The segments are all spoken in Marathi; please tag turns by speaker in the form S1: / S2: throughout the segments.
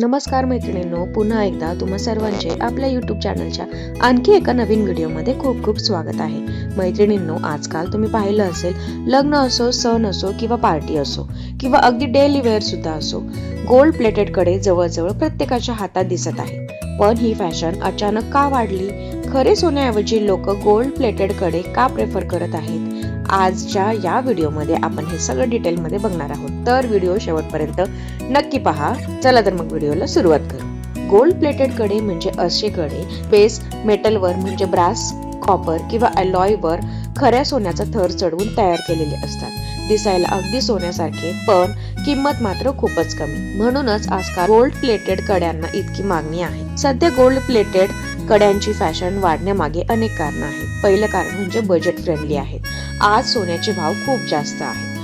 S1: नमस्कार मैत्रिणींनो पुन्हा एकदा तुम्हा सर्वांचे आपल्या यूट्यूब चॅनलच्या आणखी एका नवीन व्हिडिओमध्ये खूप खूप स्वागत आहे. मैत्रिणींनो आजकाल तुम्ही पाहिलं असेल लग्न असो सण असो किंवा पार्टी असो किंवा अगदी डेली वेअर सुद्धा असो गोल्ड प्लेटेडकडे जवळजवळ प्रत्येकाच्या हातात दिसत आहे. पण ही फॅशन अचानक का वाढली? खरे सोन्याऐवजी लोक गोल्ड प्लेटेडकडे का प्रेफर करत आहेत? आजच्या या व्हिडिओमध्ये आपण हे सगळं डिटेलमध्ये बघणार आहोत. तर व्हिडिओ शेवटपर्यंत नक्की पहा. चला तर मग व्हिडिओला सुरुवात करू. गोल्ड प्लेटेडकडे म्हणजे असे कडे बेस मेटलवर म्हणजे ब्रास कॉपर किंवा अलॉयवर खऱ्या सोन्याचा थर चढवून तयार केलेले असतात. दिसायला अगदी सोन्यासारखे पण किंमत मात्र खूपच कमी. म्हणूनच आजकाल गोल्ड प्लेटेड कड्यांना इतकी मागणी आहे. सध्या गोल्ड प्लेटेड कड्यांची फॅशन वाढण्यामागे अनेक कारण आहेत. पहिलं कारण म्हणजे बजेट फ्रेंडली आहेत. आज सोन्याचे भाव खूप जास्त आहेत.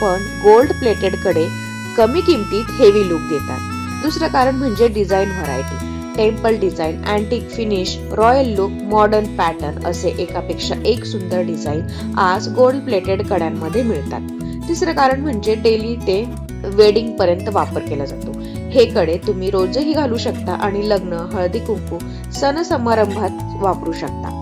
S1: पण गोल्ड प्लेटेडकडे कमी किमतीत हेवी लुक देतात. दुसरं कारण म्हणजे design variety temple design antique finish royal look modern pattern असे एकापेक्षा एक सुंदर डिझाईन आज गोल्ड प्लेटेड कड्यांमध्ये मिळतात. तिसरं कारण म्हणजे डेली ते वेडिंग पर्यंत वापर केला जातो. हे कडे तुम्ही रोजही घालू शकता आणि लग्न हळदी कुंकू सण समारंभात वापरू शकता.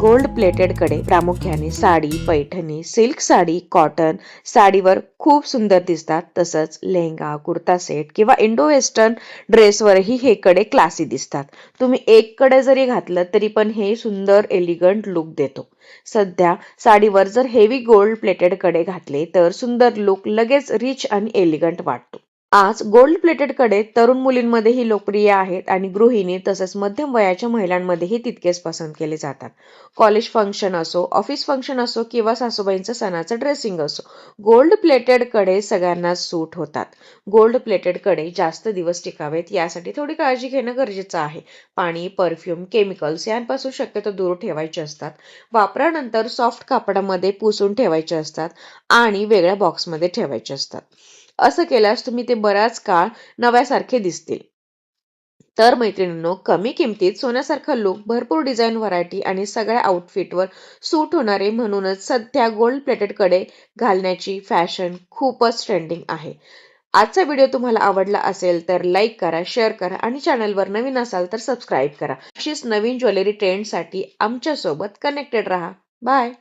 S1: गोल्ड प्लेटेडकडे प्रामुख्याने साडी पैठणी सिल्क साडी कॉटन साडीवर खूप सुंदर दिसतात. तसंच लेहंगा कुर्ता सेट किंवा इंडो वेस्टर्न ड्रेसवरही हे कडे क्लासी दिसतात. तुम्ही एक कडे जरी घातलं तरी पण हे सुंदर एलिगंट लुक देतो. सध्या साडीवर जर हेवी गोल्ड प्लेटेडकडे घातले तर सुंदर लुक लगेच रिच आणि एलिगंट वाटतो. आज गोल्ड प्लेटेडकडे तरुण मुलींमध्येही लोकप्रिय आहेत आणि गृहिणी तसेच मध्यम वयाच्या महिलांमध्येही तितकेच पसंत केले जातात. कॉलेज फंक्शन असो ऑफिस फंक्शन असो किंवा सासूबाईंचं सणाचं ड्रेसिंग असो गोल्ड प्लेटेडकडे सगळ्यांना सूट होतात. गोल्ड प्लेटेडकडे जास्त दिवस टिकावेत यासाठी थोडी काळजी घेणं गरजेचं आहे. पाणी परफ्यूम केमिकल्स यांपासून शक्यतो दूर ठेवायचे असतात. वापरानंतर सॉफ्ट कापडामध्ये पुसून ठेवायचे असतात आणि वेगळ्या बॉक्समध्ये ठेवायचे असतात. असं केल्यास तुम्ही ते बराच काळ नव्यासारखे दिसतील. तर मैत्रिणींनो कमी किमतीत सोन्यासारखा लुक भरपूर डिझाईन व्हरायटी आणि सगळ्या आउटफिटवर सूट होणारे म्हणूनच सध्या गोल्ड प्लेटेडकडे घालण्याची फॅशन खूपच ट्रेंडिंग आहे. आजचा व्हिडिओ तुम्हाला आवडला असेल तर लाईक करा शेअर करा आणि चॅनलवर नवीन असाल तर सबस्क्राईब करा. अशीच नवीन ज्वेलरी ट्रेंडसाठी आमच्यासोबत कनेक्टेड राहा. बाय